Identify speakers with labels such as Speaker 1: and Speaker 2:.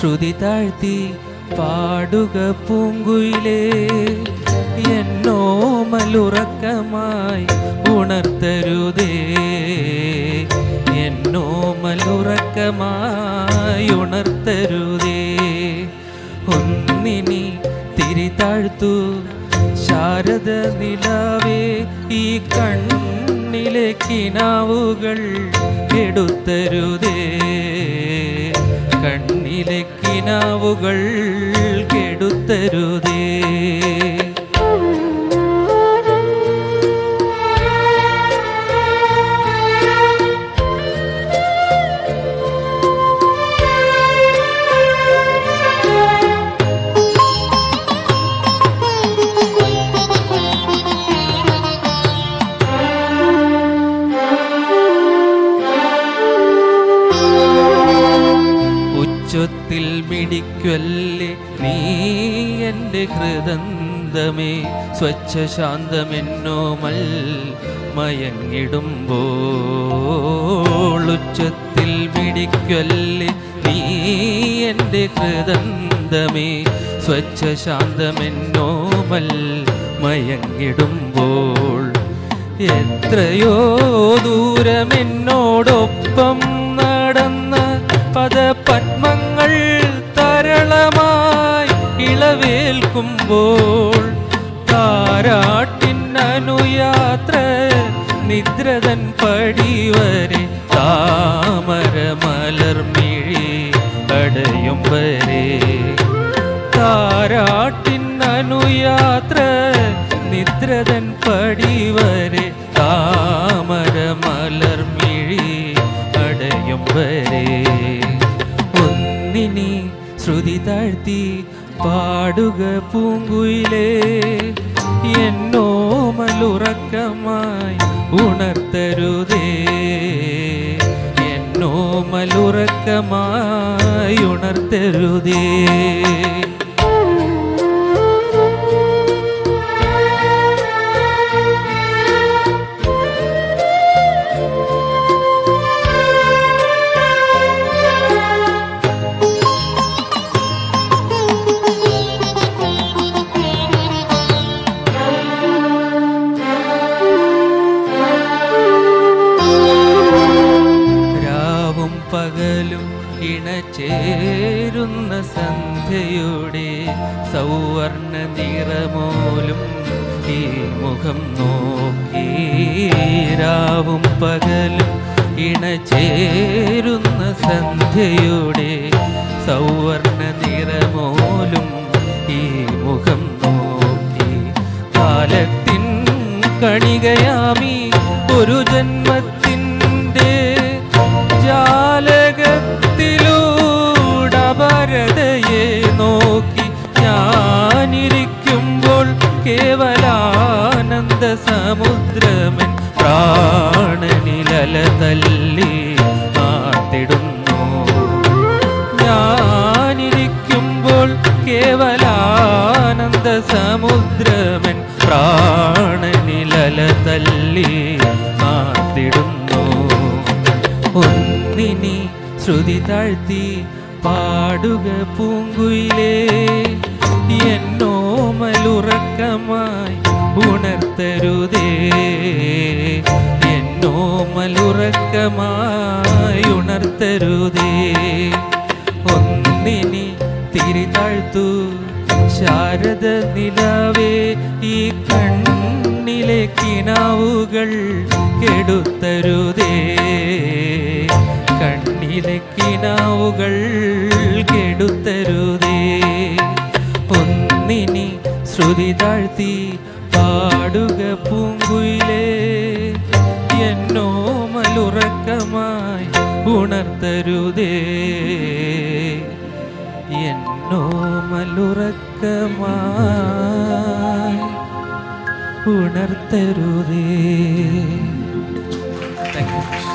Speaker 1: താഴ്ത്തി പാടുക പൂങ്കുയിലേ. എന്നോ മലുറക്കമായി ഉണർത്തരുതേ. എന്നോ മലുറക്കമായി ഉണർത്തരുതേ. ഒന്നിനി തിരി താഴ്ത്തു ശാരദ നിലാവേ ഈ കണ്ണിലെ കിനാവുകൾ എടുത്തരുതേ. കണ്ണിലെ കിനാവുകൾ കെടുത്തരുതേ. ഉച്ചത്തിൽ മിടിക്കല്ലേ നീ എന്റെ ഹൃദന്തമേ സ്വച്ഛ ശാന്തമെന്നോമൽ മയങ്ങിടുമ്പോൾ ഉച്ചത്തിൽ മിടിക്കല്ലേ നീ എന്റെ ഹൃദന്തമേ സ്വച്ഛ ശാന്തമെന്നോമൽ മയങ്ങിടുമ്പോൾ എത്രയോ ദൂരമെന്നോടൊപ്പം നടന്ന പദപത്മ ഇളവേൽക്കുമ്പോൾ താരാട്ടിനനുയാത്ര നിദ്രതൻ പടിവരെ താമര മലർമിഴി അടയും വരെ. താരാട്ടിനനുയാത്ര നിദ്രതൻ പടിവരെ താമര മലർമിഴി അടയും വരെ. ഒന്നിനി ശ്രുതി താഴ്ത്തി പാടുക പൂങ്കുയിലേ എന്നോമലുറക്കമായി ഉണർത്തരുതേ. എന്നോമലുറക്കമായി ഉണർത്തരുതേ. ഇണചേരുന്ന സന്ധ്യയുടെ സൗവർണ നിറമോലും ഈ മുഖം നോക്കി രാവും പകലും ഇണചേരുന്ന സന്ധ്യയുടെ സൗവർണ നിറമോലും ഈ മുഖം നോക്കി കാലത്തിൻ കണികയാമി ഒരു ജന്മത്തിന്റെ നോക്കി ഞാനിരിക്കുമ്പോൾ കേവലാനന്ദ സമുദ്രമൻ പ്രാണനിലല തല്ലി ആത്തിടുന്നു ഞാനിരിക്കുമ്പോൾ കേവലാനന്ദ സമുദ്രമൻ പ്രാണനിലല തല്ലി ആത്തിടുന്നു ഒന്നിനി ശ്രുതി താഴ്ത്തി പാടുക പൂങ്കുയിലേ എന്നോമലുറക്കമായി ഉണർത്തരുതേ. എന്നോമലുറക്കമായി ഉണർത്തരുതേ. ഒന്നിനി തിരി താഴ്ത്തു ശാരദ നിലാവേ ഈ കണ്ണിലെ കിണാവുകൾ കെടുത്തരുതേ. കണ്ണിലെ കിനാവുകൾ കെടുത്തരുതേ. ഒന്നിനി ശ്രുതി താഴ്ത്തി പാടുക പൂങ്കുയിലേ. എന്നോ മലുറക്കമായി ഉണർത്തരുതേ. എന്നോ മലുറക്കമായി ഉണർത്തരുതേ. Thank you